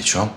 Aliçom.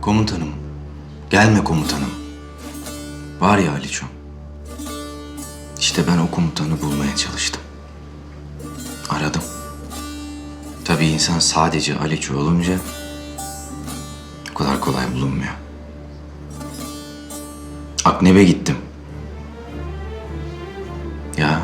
Komutanım. Gelme komutanım. Var ya Aliçom. İşte ben o komutanı bulmaya çalıştım. Aradım. Tabii insan sadece Aliço olunca o kadar kolay bulunmuyor. Akneb'e gittim. Ya.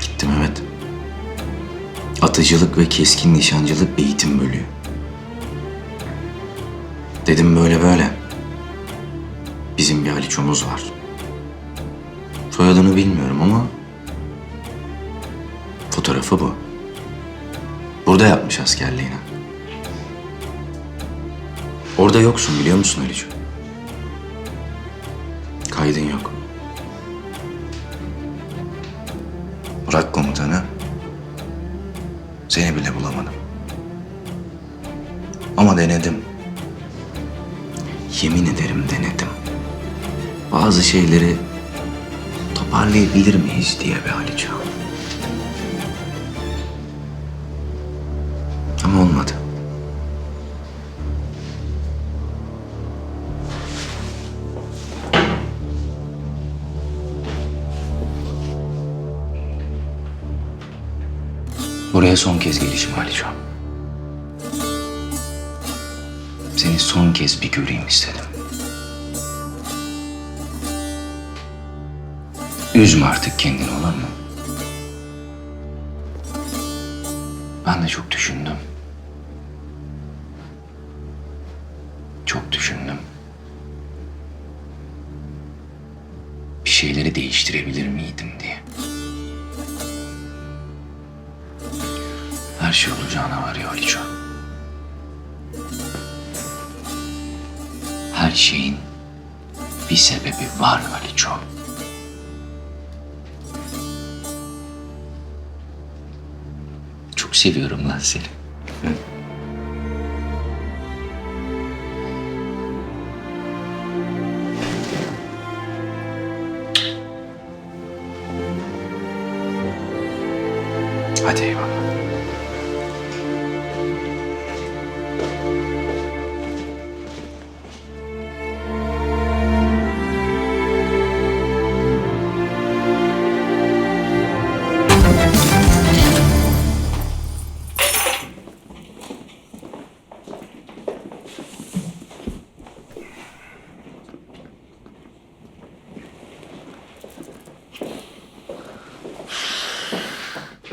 Gittim evet. Atıcılık ve keskin nişancılık eğitim bölüğü. Dedim böyle böyle. Bizim bir Aliço'muz var. Soyadını bilmiyorum ama fotoğrafı bu. Burada yapmış askerliğini. Orada yoksun biliyor musun Aliço? Kaydın yok. Bırak komutanı. Seni bile bulamadım. Ama denedim. Yemin ederim denedim. Bazı şeyleri toparlayabilir miyiz diye be Aliço. Olmadı. Buraya son kez gelişim Aliço. Seni son kez bir göreyim istedim. Üzme artık kendini olur mu? Ben de çok düşündüm. Çok düşündüm. Bir şeyleri değiştirebilir miydim diye. Her şey olacağına varıyor Aliço. Her şeyin bir sebebi var Aliço. Çok seviyorum lan seni. 还借一万吧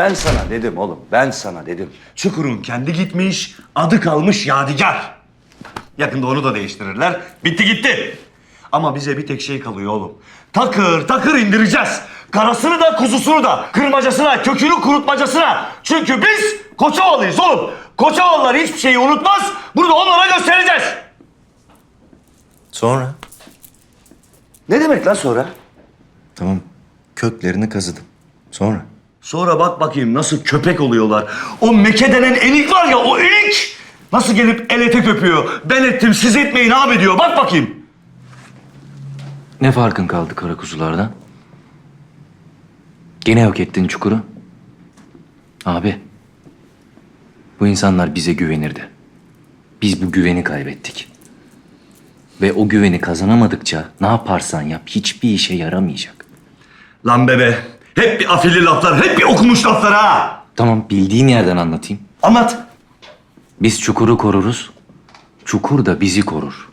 Ben sana dedim oğlum, ben sana dedim. Çukur'un kendi gitmiş, adı kalmış Yadigar. Yakında onu da değiştirirler. Bitti gitti. Ama bize bir tek şey kalıyor oğlum. Takır takır indireceğiz. Karasını da kuzusunu da, kırmacasına, kökünü kurutmacasına. Çünkü biz Koçovalıyız oğlum. Koçovalılar hiçbir şeyi unutmaz. Bunu da onlara göstereceğiz. Sonra? Ne demek lan sonra? Tamam. Köklerini kazıdım. Sonra? Sonra bak bakayım nasıl köpek oluyorlar. O meke denen enik var ya o enik. Nasıl gelip el ete köpüyor. Ben ettim siz etmeyin abi diyor. Bak bakayım. Ne farkın kaldı kara kuzulardan? Gene yok ettin çukuru. Abi. Bu insanlar bize güvenirdi. Biz bu güveni kaybettik. Ve o güveni kazanamadıkça ne yaparsan yap hiçbir işe yaramayacak. Lan bebe. Hep bir afilli laflar, hep bir okumuş laflar ha. Tamam bildiğin yerden anlatayım. Anlat. Biz çukuru koruruz. Çukur da bizi korur.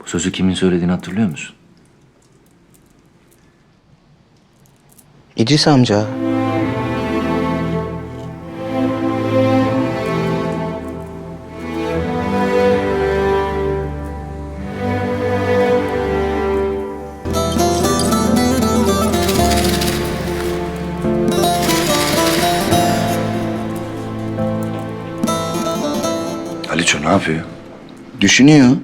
Bu sözü kimin söylediğini hatırlıyor musun? İdris amca. Aliço ne yapıyor? Düşünüyor.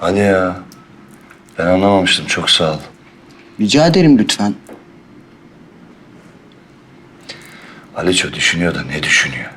Hadi ya. Ben anlamamıştım. Çok sağ ol. Rica ederim lütfen. Aliço düşünüyor da ne düşünüyor?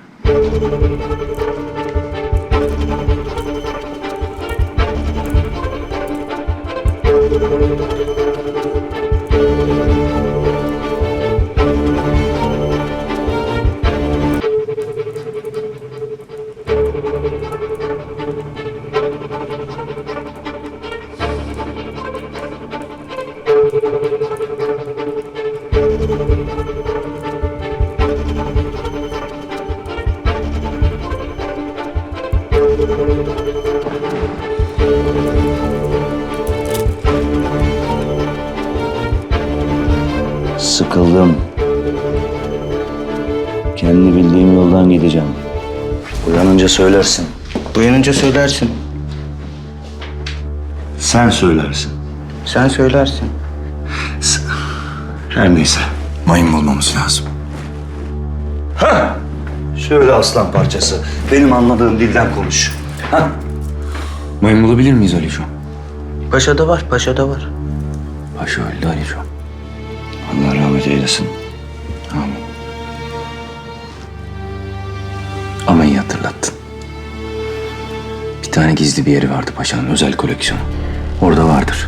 Yoldan gideceğim. Uyanınca söylersin. Uyanınca söylersin. Sen söylersin. Sen söylersin. Her neyse. Mayın bulmamız lazım. Şöyle aslan parçası. Benim anladığım dilden konuş. Ha? Mayın bulabilir miyiz Aliço? Paşa'da var, paşa'da var. Paşa öldü Aliço. Allah rahmet eylesin. Amin. Ama iyi hatırlattın. Bir tane gizli bir yeri vardı paşanın özel koleksiyonu. Orada vardır.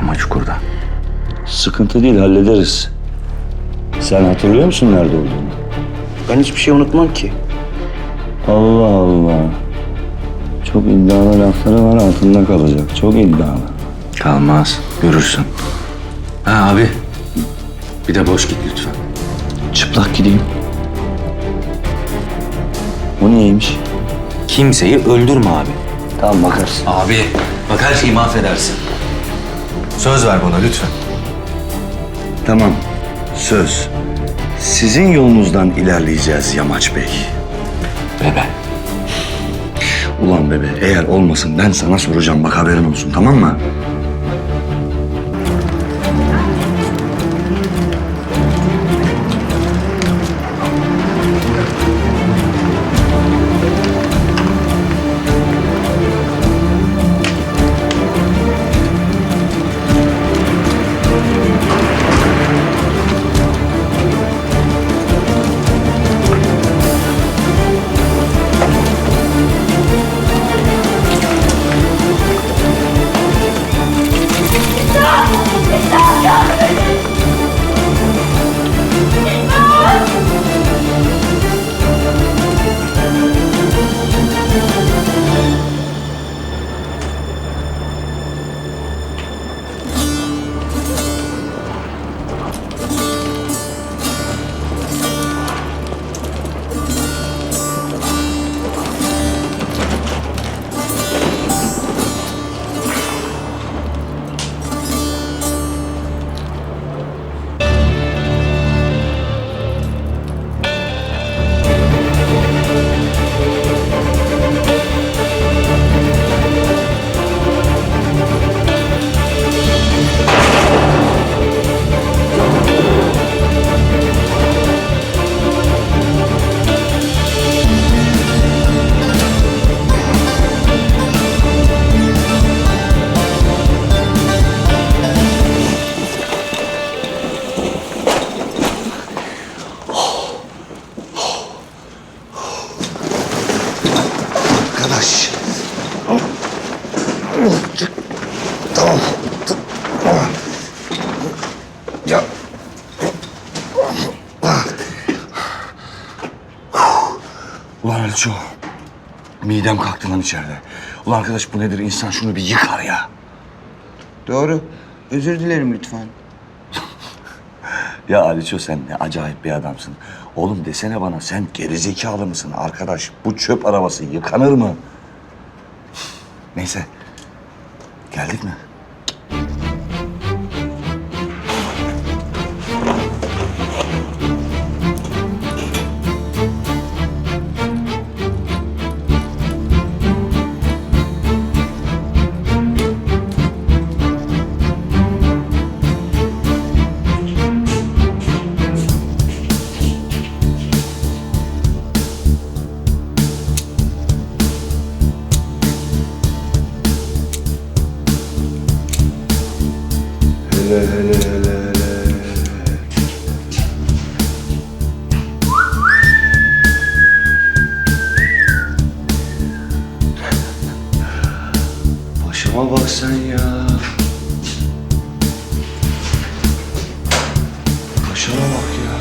Ama çukurda. Sıkıntı değil hallederiz. Sen hatırlıyor musun nerede olduğunu? Ben hiçbir şey unutmam ki. Allah Allah. Çok iddialı lafları var altında kalacak. Çok iddialı. Kalmaz. Görürsün. Ha abi. Bir de boş git lütfen. Çıplak gideyim. Bu neymiş? Kimseyi öldürme abi. Tamam bakarsın. Abi bak her şeyi mahvedersin. Söz ver bana lütfen. Tamam. Söz. Sizin yolunuzdan ilerleyeceğiz Yamaç Bey. Bebe. Ulan bebe eğer olmasın ben sana soracağım bak haberin olsun tamam mı? Elço. Midem kalktı lan içeride. Ulan arkadaş bu nedir insan şunu bir yıkar ya. Doğru. Özür dilerim lütfen. Ya Aliço sen ne acayip bir adamsın. Oğlum desene bana sen gerizekalı mısın arkadaş? Bu çöp arabası yıkanır mı? Neyse. Geldik mi? Bak sen ya. Paşama bak ya.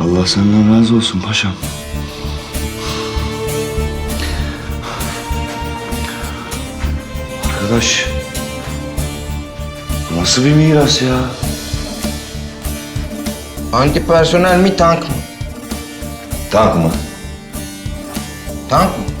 Allah senden razı olsun paşam. Arkadaş, nasıl bir miras ya? Antipersonel mi tank mı? Tank mı? Tank mı?